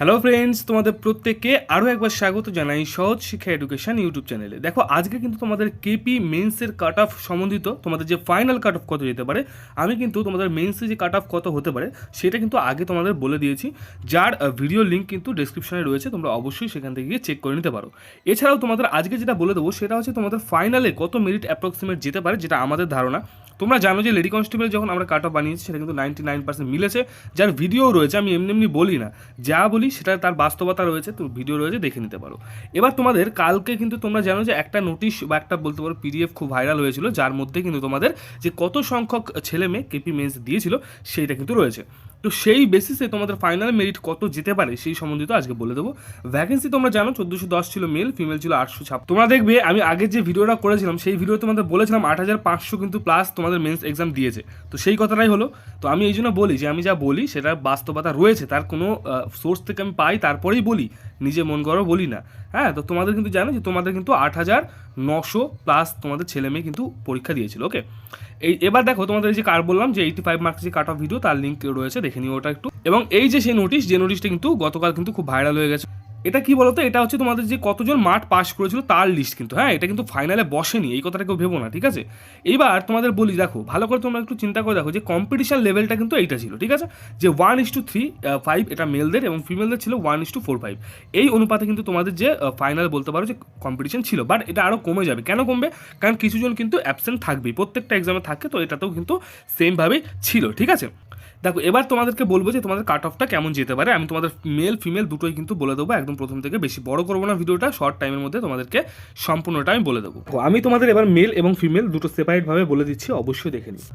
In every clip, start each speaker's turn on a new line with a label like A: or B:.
A: Hello friends তোমাদের প্রত্যেককে আরও একবার স্বাগত জানাই সহজ শিক্ষা এডুকেশন ইউটিউব চ্যানেলে দেখো, আজকে কিন্তু তোমাদের কেপি মেন্সের কাট অফ সম্বন্ধিত তোমাদের যে ফাইনাল কাট অফ কত যেতে পারে, আমি কিন্তু তোমাদের মেন্সে যে কাট অফ কত হতে পারে, সেটা কিন্তু আগে তোমাদের বলে দিয়েছি। যার ভিডিও লিঙ্ক কিন্তু ডেসক্রিপশনে রয়েছে, তোমরা অবশ্যই সেখান থেকে গিয়ে চেক করে নিতে পারো। এছাড়াও তোমাদের আজকে যেটা বলে দেবো, সেটা হচ্ছে তোমাদের ফাইনালে কত মেরিট অ্যাপ্রক্সিমেট যেতে পারে, যেটা আমাদের ধারণা। তোমরা জানো যে লেডি কনস্টেবল যখন আমরা কাট অফ বানিয়েছি, সেটা কিন্তু নাইনটি নাইন পার্সেন্ট মিলেছে। যার ভিডিও রয়েছে, আমি এমনি এমনি বলি না। যা বলি, সেটা তার বাস্তবতা রয়েছে, তো ভিডিও রয়েছে, দেখে নিতে পারো। এবার তোমাদের কালকে কিন্তু তোমরা জানো যে একটা নোটিশ বা একটা বলতে পারো পিডিএফ খুব ভাইরাল হয়েছিল, যার মধ্যে কিন্তু তোমাদের যে কত সংখ্যক ছেলে মেয়ে কেপি মেন্স দিয়েছিল, সেইটা কিন্তু রয়েছে। তো সেই বেসিসে তোমাদের ফাইনাল মেরিট কত যেতে পারে সেই সম্বন্ধিত আজকে বলে দেবো। ভ্যাকেন্সি তোমরা জানো, চোদ্দোশো দশ ছিল মেল ফিমেল ছিল আটশো ছাপ তোমরা দেখবে, আমি আগে যে ভিডিওটা করেছিলাম, সেই ভিডিও তোমাদের বলেছিলাম আট হাজার পাঁচশো কিন্তু প্লাস তোমাদের মেন্স এক্সাম দিয়েছে। তো সেই কথাটাই হলো, তো আমি এই জন্য বলি যে, আমি যা বলি সেটা বাস্তবতা রয়েছে, তার কোনো সোর্স থেকে আমি পাই, তারপরেই বলি, নিজে মন করো বলি না। হ্যাঁ তো তোমাদের কিন্তু জানো যে তোমাদের কিন্তু আট হাজার নশো প্লাস তোমাদের ছেলে মেয়ে কিন্তু পরীক্ষা দিয়েছিল ওকে এই, এবার দেখো তোমাদের যে কার বললাম, যে এইটি ফাইভ মার্কস যে কাট অফ ভিডিও তার লিঙ্ক রয়েছে, দেখে নিও ওটা একটু। এবং এই যে সেই নোটিশ যে নোটিশটা কিন্তু গতকাল কিন্তু খুব ভাইরাল হয়ে গেছে। এটা কি বলতো? এটা হচ্ছে তোমাদের যে কতজন মাঠ পাস করেছিল তার লিস্ট কিন্তু হ্যাঁ? এটা কিন্তু ফাইনালে বসেনি, এই কথাটা কেউ ভেবো না, ঠিক আছে? এইবার তোমাদের বলি, দেখো, ভালো করে তোমরা একটু চিন্তা করে দেখো যে কম্পিটিশন লেভেলটা কিন্তু এইটা ছিল, ঠিক আছে? যে one is two three five এটা মেলদের এবং ফিমেলদের ছিল one is two four five এই অনুপাতে কিন্তু তোমাদের যে ফাইনাল বলতে পারো যে কম্পিটিশন ছিল বাট এটা আরও কমে যাবে। কেন কমবে? কারণ কিছুজন কিন্তু অ্যাবসেন্ট থাকবেই, প্রত্যেকটা এক্সামে থাকে, তো এটাতেও কিন্তু সেমভাবেই ছিল, ঠিক আছে? দেখো, এবার তোমাদেরকে বলব যে তোমাদের কাট অফটা কেমন যেতে পারে। আমি তোমাদের মেল ফিমেল দুটোই কিন্তু বলে দেবো, একদম প্রথম থেকে। বেশি বড় করব না ভিডিওটা শর্ট টাইমের মধ্যে তোমাদেরকে সম্পূর্ণটা আমি বলে দেবো। আমি তোমাদের এবার মেল এবং ফিমেল দুটো সেপারেটভাবে বলে দিচ্ছি, অবশ্যই দেখে নিই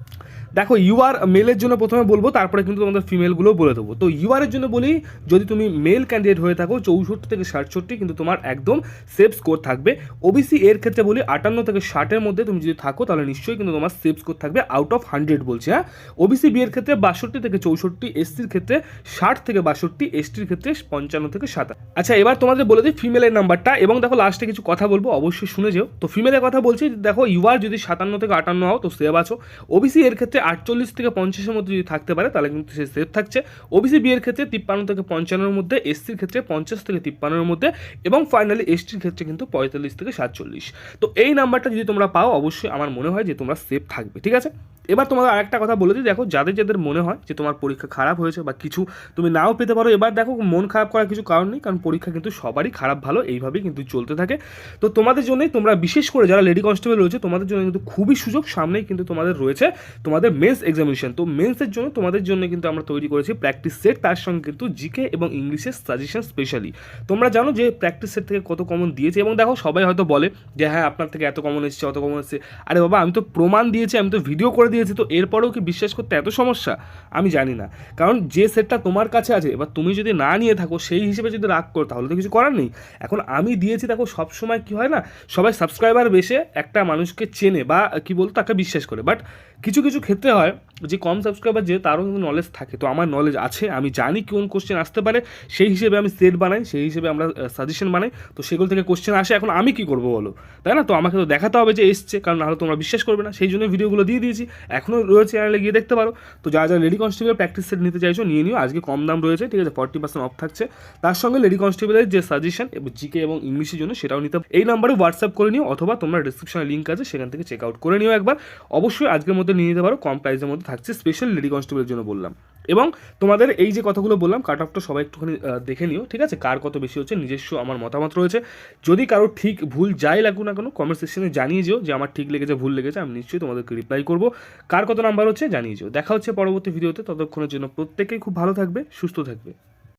A: দেখো ইউআর মেলের জন্য প্রথমে বলব, তারপরে কিন্তু তোমাদের ফিমেলগুলো বলে দেবো। তো ইউআরের জন্য বলি, যদি তুমি মেল ক্যান্ডিডেট হয়ে থাকো, চৌষট্টি থেকে সাতষট্টি, কিন্তু তোমার একদম সেফ স্কোর থাকবে। ওবিসি এর ক্ষেত্রে বলি, আটান্ন থেকে ষাটের মধ্যে তুমি যদি থাকো, তাহলে নিশ্চয়ই কিন্তু তোমার সেফ স্কোর থাকবে আউট অফ হান্ড্রেড বলছে হ্যাঁ? ওবিসি বি এর ক্ষেত্রে বাষট্টি থেকে চৌষট্টি এসসির ক্ষেত্রে ষাট থেকে বাষট্টি, এসটির ক্ষেত্রে পঞ্চান্ন থেকে সাতাশ। আচ্ছা এবার তোমাদের বলে দিই ফিমেলের নাম্বারটা এবং দেখো লাস্টে কিছু কথা বলব, অবশ্যই শুনে যেও। তো ফিমেলের কথা বলছি, দেখো ইউআর যদি সাতান্ন থেকে আটান্ন হও, তো সেভ আছো। ওবিসি এর ক্ষেত্রে আটচল্লিশ থেকে পঞ্চাশের মধ্যে যদি থাকতে পারে, তাহলে কিন্তু সে সেভ থাকছে। ওবিসি বি এর ক্ষেত্রে তিপ্পান্ন থেকে পঞ্চান্নর মধ্যে, এসসির ক্ষেত্রে পঞ্চাশ থেকে তিপ্পান্নর মধ্যে এবং ফাইনালি এসটির ক্ষেত্রে কিন্তু পঁয়তাল্লিশ থেকে সাতচল্লিশ। তো এই নাম্বারটা যদি তোমরা পাও, অবশ্যই আমার মনে হয় যে তোমরা সেফ থাকবে, ঠিক আছে? এবার তোমাদের আরেকটা কথা বলে দিই, দেখো, যাদের যাদের মনে হয় যে তোমার পরীক্ষা খারাপ হয়েছে বা কিছু তুমি নাও পেতে পারো, এবার দেখো, মন খারাপ করার কিছু কারণ নেই, কারণ পরীক্ষা কিন্তু সবারই খারাপ, ভালো, এইভাবেই কিন্তু চলতে থাকে। তো তোমাদের জন্যই তোমরা বিশেষ করে যারা লেডি কনস্টেবল রয়েছে, তোমাদের জন্য কিন্তু খুবই সুযোগ, সামনেই কিন্তু তোমাদের রয়েছে তোমাদের মেন্স এক্সামিনেশন তো মেন্সের জন্য তোমাদের জন্য কিন্তু আমরা তৈরি করেছি প্র্যাকটিস সেট তার সঙ্গে কিন্তু জিকে এবং ইংলিশের সাজেশন স্পেশালি তোমরা জানো যে প্র্যাকটিস সেট থেকে কত কমন দিয়েছে, এবং দেখো, সবাই হয়তো বলে যে হ্যাঁ আপনার থেকে এত কমন এসেছে, অত কমন এসেছে। আরে বাবা, আমি তো প্রমাণ দিয়েছি, আমি তো ভিডিও করে দিয়েছি তো এরপরেও কি বিশ্বাস করতে এত সমস্যা? আমি জানি না। কারণ যে সেটটা তোমার কাছে আছে, এবার তুমি যদি না নিয়ে থাকো, সেই হিসেবে যদি রাগ করো, তাহলে তো কিছু করার নেই। এখন আমি দিয়েছি দেখো, সবসময় কি হয় না, সবাই সাবস্ক্রাইবার বেশে একটা মানুষকে চেনে বা কি বলতো, তাকে বিশ্বাস করে। বাট কিছু কিছু ক্ষেত্রে হয় যে, কম সাবস্ক্রাইবার যে, তারও কিন্তু নলেজ থাকে। তো আমার নলেজ আছে, আমি জানি কোন কোশ্চেন আসতে পারে, সেই হিসেবে আমি সেট বানাই, সেই হিসেবে আমরা সাজেশন বানাই। তো সেগুলো থেকে কোশ্চেন আসে, এখন আমি কি করব বলো? তাই না? তো আমাকে তো দেখাতে হবে যে, এসছে, কারণ নাহলে তোমরা বিশ্বাস করবে না। সেই জন্য ভিডিওগুলো দিয়ে দিয়েছি। এখনও রয়েছে চ্যানেলে গিয়ে দেখতে পারো। তো যারা যারা লেডি কনস্টেবল প্র্যাকটিস সেট নিতে চাইছো, নিয়ে নিও। আজকে কম দাম রয়েছে, ঠিক আছে? ফর্টি পার্সেন্ট অফ থাকছে। তার সঙ্গে লেডি কনস্টেবলের যে সাজেশন এবং জিকে এবং ইংলিশের জন্য সেটাও নিতে এই নাম্বারে হোয়াটসঅ্যাপ করে নিও, অথবা তোমরা ডিসক্রিপশনে লিঙ্ক আছে, সেখান থেকে চেক আউট করে নিও একবার। অবশ্যই আজকের মধ্যে নিয়ে নিতে পারো। কম প্রাইসের মধ্যে থাকছে। স্পেশাল লেডি কনস্টেবলের জন্য বললাম। এবং তোমাদের এই যে কথাগুলো বললাম কাট অফটা সবাই একটুখানি দেখে নিও, ঠিক আছে? কার কত বেশি হচ্ছে, নিজস্ব আমার মতামত রয়েছে। যদি কারও ঠিক ভুল যাই লাগুক না কেন কমেন্ট সেকশনে জানিয়ে যেও যে আমার ঠিক লেগেছে, ভুল লেগেছে, আমি নিশ্চয়ই তোমাদেরকে রিপ্লাই করব। কার কত নাম্বার হচ্ছে, জানিয়ে যেও। দেখা হচ্ছে পরবর্তী ভিডিওতে, ততক্ষণের জন্য প্রত্যেকেই খুব ভালো থাকবে, সুস্থ থাকবে।